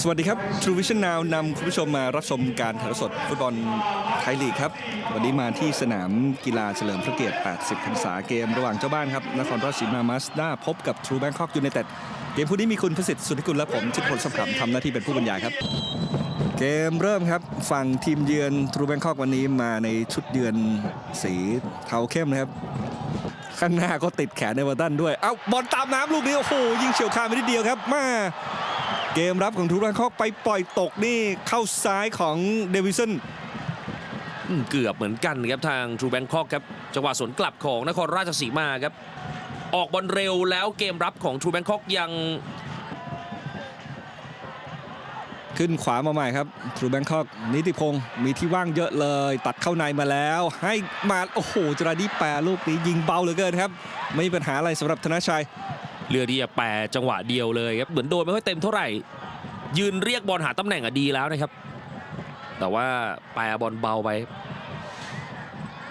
สวัสดีครับ True Vision Now นำคุณผู้ชมมารับชมการถ่ายทอดสดฟุตบอลไทยลีกครับ วันนี้มาที่สนามกีฬาเฉลิมพระเกียรติ 80 พรรษาเกมระหว่างเจ้าบ้านครับ นครราชสีมามาสด้าพบกับ True Bangkok United เกมคู่นี้มีคุณประสิทธิ์สุทธิกุลและผมชิดพลสำคัญทำหน้าที่เป็นผู้บรรยายครับ เกมเริ่มครับ ฝั่งทีมเยือน True Bangkok วันนี้มาในชุดเยือนสีเทาเข้มนะครับข้างหน้าก็ติดแขนในวอร์ตันด้วย เอาบอลตามน้ำลูกนี้โอ้โหยิงเฉียวคาไปนิดเดียวครับมา เกมรับของทูรันคอกไปปล่อยตกนี่เข้าซ้ายของเดวิสันเกือบเหมือนกันครับทางทรูแบงคอกครับจังหวะสวนกลับของนครราชสีมาครับ ออกบอลเร็วแล้วเกมรับของทรูแบงคอกยัง ขึ้นขวามาใหม่ครับทรูแบงคอกนิติพงศ์มีที่ว่างเยอะเลย ตัดเข้าในมาแล้ว ให้มาโอ้โหจราดีแปรลูกนี้ยิงเบาเหลือเกินครับ ไม่มีปัญหาอะไรสำหรับธนชัย เลือกที่จะแปรจังหวะเดียวเลยครับเหมือนโดนไม่ค่อยเต็มเท่าไหร่ ยืนเรียกบอลหาตำแหน่งอะดีแล้วนะครับ แต่ว่าแปรบอลเบาไป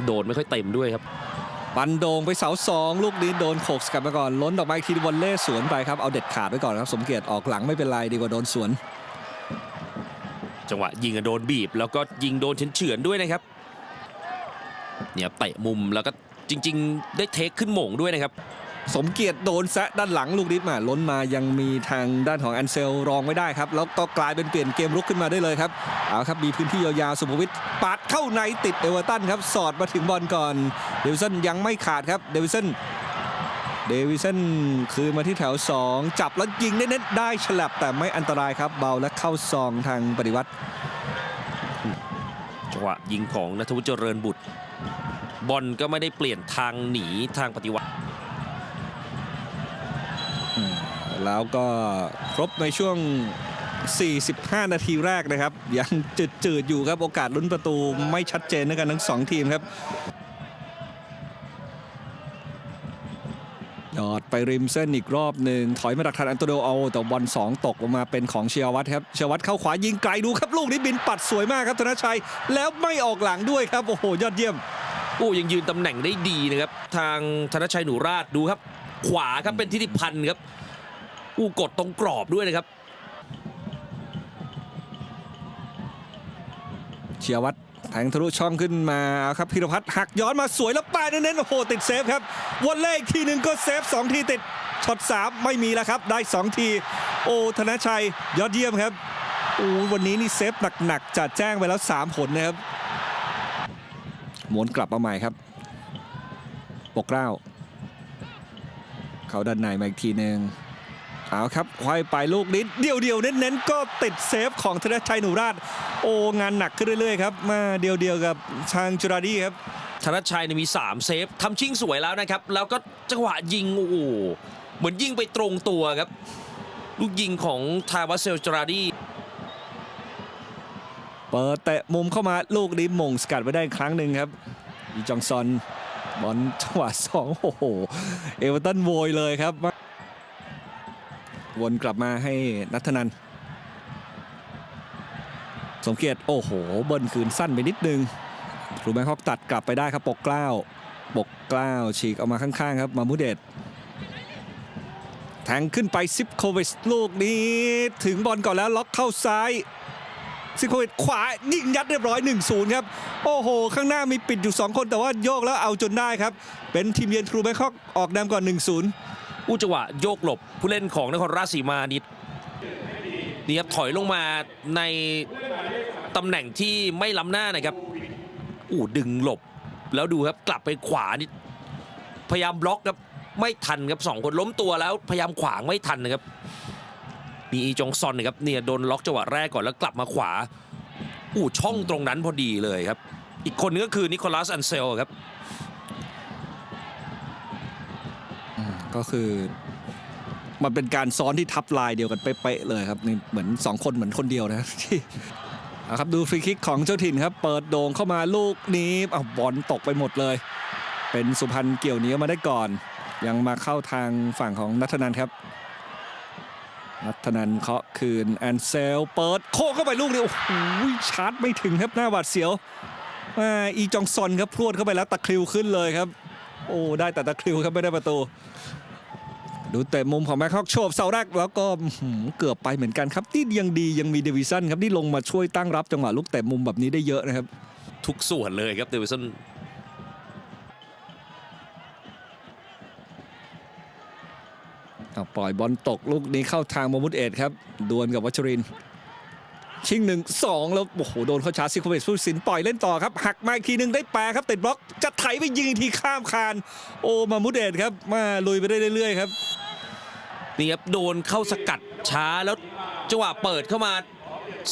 โดนไม่ค่อยเต็มด้วยครับปันโดงไปเสาสองลูกนี้โดนโขกสกัดมาก่อน ล้นออกมาอีกทีวอลเล่สวนไปครับ เอาเด็ดขาดไว้ก่อนครับ สมเกียรติออกหลังไม่เป็นไรดีกว่าโดนสวน จังหวะยิงอะโดนบีบ แล้วก็ยิงโดนเฉือนๆด้วยนะครับ เนี่ยเตะมุมแล้วก็จริง ๆ ได้เทคขึ้นโหม่งด้วยนะครับ สมเกียรติโดนแซะด้านหลังลูกนี้มาล้นมายังมีทางด้านของแอนเซลรองไม่ได้ครับ แล้วก็กลายเป็นเปลี่ยนเกมรุกขึ้นมาได้เลยครับเอาครับมีพื้นที่ยาวๆสุภวิทย์ปาดเข้าในติดเอเวอร์ตันครับสอดมาถึงบอลก่อนเดวิสันยังไม่ขาดครับเดวิสันเดวิสันคืนมาที่แถว 2 จับแล้วยิงเน็ตๆได้ฉลับแต่ไม่อันตรายครับเบาและเข้าซองทางปฏิวัติจังหวะยิงของนัทวุฒิเจริญบุตรบอลก็ไม่ได้เปลี่ยนทางหนีทางปฏิวัติ แล้วก็ครบในช่วง 45 นาทีแรกนะครับ ยังจืดๆอยู่ครับโอกาสลุ้นประตูไม่ชัดเจนด้วยกันทั้ง2ทีมครับยอดไปริมเส้นอีกรอบหนึ่งถอยมาดักทันอันโตโดเอาแต่บอล2ตกลงมาเป็นของเชียวัตรครับเชียวัตรเข้าขวายิงไกลดูครับลูกนี้บินปัดสวยมากครับธนชัย แล้วไม่ออกหลังด้วยครับโอ้โหยอดเยี่ยมโอ้ยังยืนตำแหน่งได้ดีนะครับ ทางธนชัยหนูราชดูครับ ขวาครับเป็นทิติพันธ์ครับ อู้กดตรงกรอบด้วยนะครับเชียวัตแทงทะลุช่องขึ้นมาครับพิรพัฒน์หักย้อนมาสวยแล้วปาดเน้นๆโอ้โหติดเซฟครับวันเลขทีหนึ่งก็เซฟ2ทีติดช็อต3ไม่มีแล้วครับ ได้ 2 ที โอ้ธนชัยยอดเยี่ยมครับโอ้วันนี้นี่เซฟหนักๆจัดแจ้งไปแล้ว 3 ผลนะครับหมวนกลับมาใหม่ครับ ปกเกล้า เขาด้านในมาอีกทีหนึ่ง เอาครับควายไปลูกนี้เดียวเดียวๆเน้นๆก็ติดเซฟของธนชัยหนูราช โอ้งานหนักขึ้นเรื่อยๆครับมาเดียวเดียวๆกับทางจุราดีครับธนชัยเนี่ยมี 3 เซฟทำชิ่งสวยแล้วนะครับ แล้วก็จังหวะยิงโอ้โหเหมือนยิงไปตรงตัวครับ ลูกยิงของทาวาเซลจราดีเปิดเตะมุมเข้ามาลูกนี้มงสกัดไว้ได้อีกครั้งหนึ่งครับอีจองซอนบอลจังหวะสองโอ้โห เอเวอร์ตันโวยเลยครับ วนกลับมาให้นัทนันสมเกียรติโอ้โหเบิ้ลคืนสั้นไปนิดนึงรูแบงคอกตัดกลับไปได้ครับปกเกล้าปกเกล้าฉีกออกมาข้างๆครับมามุเดตแทงขึ้นไปซิปโควิชลูกนี้ ถึงบอลก่อนแล้วล็อกเข้าซ้ายซิโควิชขวายิงยัดเรียบร้อย 1-0 ครับ โอ้โห ข้างหน้ามีปิดอยู่ 2 คนแต่ว่าโยกแล้วเอาจนได้ครับ เป็นทีมเยือนทรูแบงคอกออกนำก่อน 1-0 อู้จังหวะโยกหลบผู้เล่นของนครราชสีมานิดนี่ครับถอยลงมาในตำแหน่งที่ไม่ล้ำหน้านะครับอู้ดึงหลบ แล้วดูครับกลับไปขวานิดพยายามบล็อกครับไม่ทันครับสองคนล้มตัวแล้วพยายามขวางไม่ทันนะครับมีอีจงซอนนะครับเนี่ยโดนล็อกจังหวะแรกก่อนแล้วกลับมาขวาอู้ช่องตรงนั้นพอดีเลยครับ อีกคนนึงก็คือนิโคลัสอันเซลครับ ก็คือมันเป็นการซ้อนที่ทับลายเดียวกันเป๊ะๆเลยครับนี่เหมือน 2 คนเหมือนคนเดียวนะที่เอาครับดูฟรีคิกของเจ้าถิ่นครับ เปิดโด่งเข้ามาลูกนี้เอาบอลตกไปหมดเลย เป็นสุพรรณเกี่ยวเหนียวมาได้ก่อน ยังมาเข้าทางฝั่งของนัทนันครับนัทนันเคาะคืนแอนเซลเปิดโค้งเข้าไปลูกนี้โอ้โหชาร์จไม่ถึงครับหน้าหวาดเสียวอีจองซอนครับพรวดเข้าไปแล้วตะคริวขึ้นเลยครับ โอ้ได้แต่ตะคริวครับไม่ได้ประตู ดูเตะมุมของแม็กฮอกโชบเสาแรกแล้วก็อื้อหือเกือบไปเหมือนกันครับที่ยังดียังมีเดวิสันครับที่ลงมาช่วยตั้งรับจังหวะลูกเตะมุมแบบนี้ได้เยอะนะครับ ทุกส่วนเลยครับเดวิสันเอาปล่อยบอลตกลูกนี้เข้าทางมามุดเอ็ดครับ ดวลกับวัชรินทร์ ชิงหนึ่งสองแล้วโอ้โหโดนเข้าชาร์จซิโคเวสผู้ตัดสินปล่อยเล่นต่อครับหักมาอีกทีหนึ่งได้แปรครับติดบล็อกจะไถไปยิงอีกทีข้ามคานโอ้มามุดเอ็ดครับมาลุยไปได้เรื่อยๆครับนี่ครับโดนเข้าสกัดช้าแล้วจังหวะเปิดเข้ามา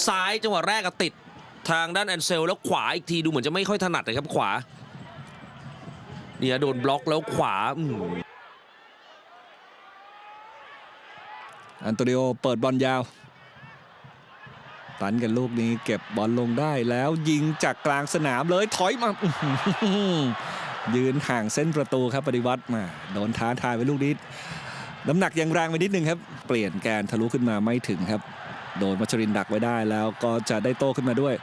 ซ้ายจังหวะแรกก็ติดทางด้านแอนเซลแล้วขวาอีกทีดูเหมือนจะไม่ค่อยถนัดเลยครับขวาเนี่ยโดนบล็อกแล้วขวาอืมอันโตนิโอเปิดบอลยาว ตันกันลูกนี้เก็บบอลลงได้แล้วยิงจากกลางสนามเลยถอยมายืนห่างเส้นประตูครับปฏิวัติมาโดนท้าทายไปลูกนี้น้ำหนักยังแรงไปนิดนึงครับ เปลี่ยนแกนทะลุขึ้นมาไม่ถึงครับ โดนมัชรินดักไว้ได้แล้วก็จะได้โต้ขึ้นมาด้วย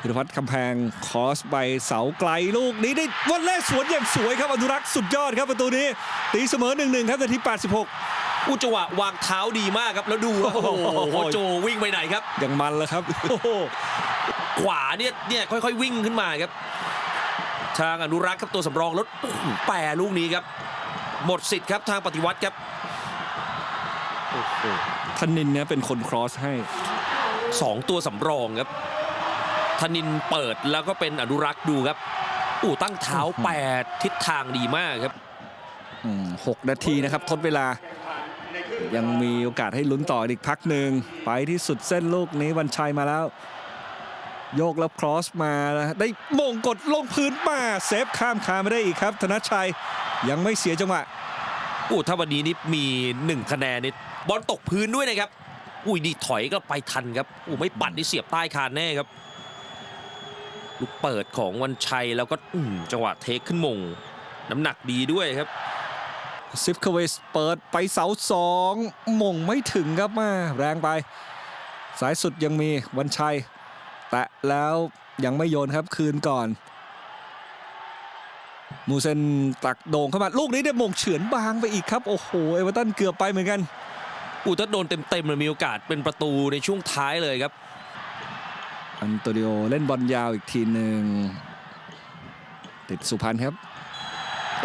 พิรพัฒน์คำแพงคอสไปเสาไกลลูกนี้ได้วันแรกสวนอย่างสวยครับอนุรักษ์สุดยอดครับประตูนี้ตีเสมอ1-1ครับนาที86 อู้จังหวะวางเท้าดีมากครับ แล้วดูครับโอ้โหโอ้โหโจวิ่งไปไหนครับอย่างมันแล้วครับโอ้โหขวาเนี่ยเนี่ยค่อย ๆ วิ่งขึ้นมาครับทางอนุรักษ์ครับตัวสำรองแล้วโอ้โหแปรลูกนี้ครับ หมดสิทธิ์ครับทางปฏิวัติครับธนินเนี่ยเป็นคนครอสให้สองตัวสำรองครับธนินเปิดแล้วก็เป็นอนุรักษ์ดูครับอู้ตั้งเท้าแปดทิศทางดีมากครับอืมหกนาทีนะครับทดเวลา ยังมีโอกาสให้ลุ้นต่ออีกพักหนึ่งไปที่สุดเส้นลูกนี้วันชัยมาแล้ว โยกแล้วครอสมาได้มงกดลงพื้นมาเซฟข้ามคานไม่ได้อีกครับ ธนชัยยังไม่เสียจังหวะอู้ถ้าวันนี้นี่มีหนึ่งคะแนนนี่บอลตกพื้นด้วยนะครับอุ้ยดีถอยก็ไปทันครับอู้ไม่ปัดนี่เสียบใต้คานแน่ครับลูกเปิดของวันชัยแล้วก็อืมจังหวะเทคขึ้นมง น้ำหนักดีด้วยครับ ซิฟคาเวสเปิดไปเสาสองมงไม่ถึงครับมาแรงไป สายสุดยังมีวันชัย แตะแล้วยังไม่โยนครับคืนก่อน มูเซนตักโด่งเข้ามา ลูกนี้ได้มงเฉือนบางไปอีกครับ โอ้โห เอเวอร์ตันเกือบไปเหมือนกันอู้ถ้าโดนเต็มๆเลยมีโอกาสเป็นประตูในช่วงท้ายเลยครับ อันโตนิโอเล่นบอลยาวอีกทีหนึ่งติดสุพรรณครับ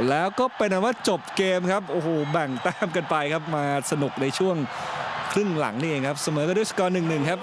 แล้วก็เป็นว่าจบเกมครับ โอ้โห แบ่งแต้มกันไปครับ มาสนุกในช่วงครึ่งหลังนี่เองครับ เสมอกันด้วยสกอร์หนึ่งหนึ่งครับ